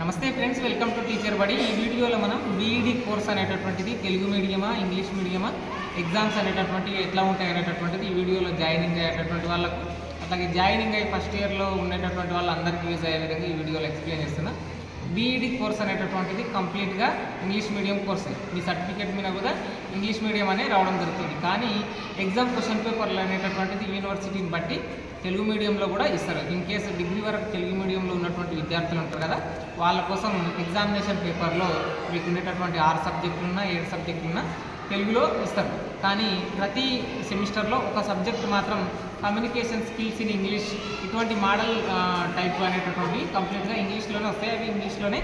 నమస్తే friends welcome to teacher బడి. ఈ వీడియోలో మనం బీఈడి కోర్స్ అనేటటువంటిది తెలుగు మీడియమా ఇంగ్లీష్ మీడియమా ఎగ్జామ్స్ అనేటటువంటివి ఎట్లా ఉంటాయి అనేటటువంటిది ఈ వీడియోలో జాయినింగ్ అయ్యేటటువంటి వాళ్ళకు అట్లాగే జాయినింగ్ అయ్యి ఫస్ట్ ఇయర్లో ఉండేటటువంటి వాళ్ళందరికీ యూజ్ అయ్యే విధంగా ఈ వీడియోలో ఎక్స్ప్లెయిన్ చేస్తున్నా. బీఈడి కోర్స్ అనేటటువంటిది కంప్లీట్గా ఇంగ్లీష్ మీడియం కోర్సే. మీ సర్టిఫికేట్ మీద కూడా ఇంగ్లీష్ మీడియం అనే రావడం జరుగుతుంది. కానీ ఎగ్జామ్ క్వశ్చన్ పేపర్లు అనేటటువంటిది యూనివర్సిటీని బట్టి తెలుగు మీడియంలో కూడా ఇస్తారు. ఇన్ కేసు డిగ్రీ వరకు తెలుగు మీడియంలో ఉన్న విద్యార్థులు ఉంటారు కదా వాళ్ళ కోసం ఎగ్జామినేషన్ పేపర్లో మీకు ఉండేటటువంటి ఆరు సబ్జెక్టులు ఉన్నా ఏడు సబ్జెక్టులు ఉన్నా తెలుగులో ఇస్తారు. కానీ ప్రతి సెమిస్టర్లో ఒక సబ్జెక్ట్ మాత్రం కమ్యూనికేషన్ స్కిల్స్ ఇన్ ఇంగ్లీష్ ఇటువంటి మోడల్ టైప్ అనేటటువంటి కంప్లీట్గా ఇంగ్లీష్లోనే వస్తాయి. అవి ఇంగ్లీష్లోనే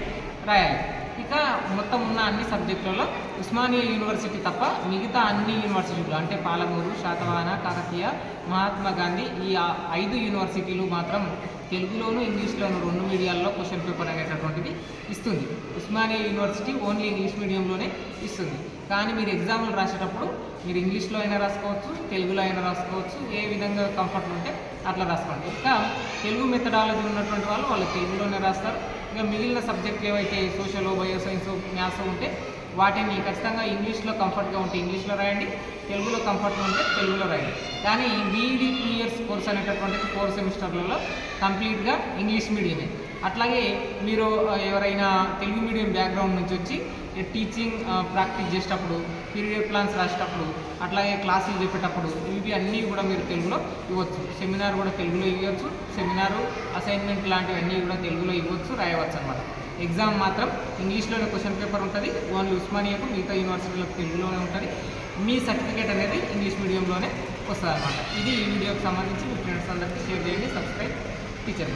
రాయాలి. ఇక మొత్తం ఉన్న అన్ని సబ్జెక్టులలో ఉస్మానియా యూనివర్సిటీ తప్ప మిగతా అన్ని యూనివర్సిటీలు అంటే పాలమూరు శాతవాహన కాకతీయ మహాత్మా గాంధీ ఈ ఐదు యూనివర్సిటీలు మాత్రం తెలుగులోను ఇంగ్లీష్లోను రెండు మీడియాల్లో క్వశ్చన్ పేపర్ అనేటటువంటిది ఇస్తుంది. ఉస్మానియా యూనివర్సిటీ ఓన్లీ ఇంగ్లీష్ మీడియంలోనే ఇస్తుంది. కానీ మీరు ఎగ్జామ్లు రాసేటప్పుడు మీరు ఇంగ్లీష్లో అయినా రాసుకోవచ్చు తెలుగులో అయినా రాసుకోవచ్చు ఏ విధంగా కంఫర్ట్ ఉంటే అట్లా రాసుకోండి. ఇంకా తెలుగు మెథడాలజీ ఉన్నటువంటి వాళ్ళు వాళ్ళు తెలుగులోనే రాస్తారు. ఇంకా మిగిలిన సబ్జెక్టులు ఏవైతే సోషల్ బయో మ్యాథ్స్ ఉంటే వాటిని ఖచ్చితంగా ఇంగ్లీష్లో కంఫర్ట్గా ఉంటే ఇంగ్లీష్లో రాయండి తెలుగులో కంఫర్ట్గా ఉంటే తెలుగులో రాయండి. కానీ బీఈడి టూ ఇయర్స్ కోర్స్ అనేటటువంటిది ఫోర్ సెమిస్టర్లలో కంప్లీట్గా ఇంగ్లీష్ మీడియమే. అట్లాగే మీరు ఎవరైనా తెలుగు మీడియం బ్యాక్గ్రౌండ్ నుంచి వచ్చి టీచింగ్ ప్రాక్టీస్ చేసేటప్పుడు పీరియడ్ ప్లాన్స్ రాసేటప్పుడు అట్లాగే క్లాసులు చెప్పేటప్పుడు ఇవి అన్నీ కూడా మీరు తెలుగులో ఇవ్వచ్చు. సెమినార్ కూడా తెలుగులో ఇవ్వచ్చు. సెమినారు అసైన్మెంట్ లాంటివన్నీ కూడా తెలుగులో ఇవ్వచ్చు రాయవచ్చు అనమాట ఎగ్జామ్ మాత్రం ఇంగ్లీష్లోనే క్వశ్చన్ పేపర్ ఉంటుంది. ఓన్లీ ఉస్మానియాకు మిగతా యూనివర్సిటీలకు తెలుగులోనే ఉంటుంది. మీ సర్టిఫికేట్ అనేది ఇంగ్లీష్ మీడియంలోనే వస్తుంది అనమాట ఇది ఈ వీడియోకి సంబంధించి మీ ఫ్రెండ్స్ అందరికీ షేర్ చేయండి. Subscribe teacher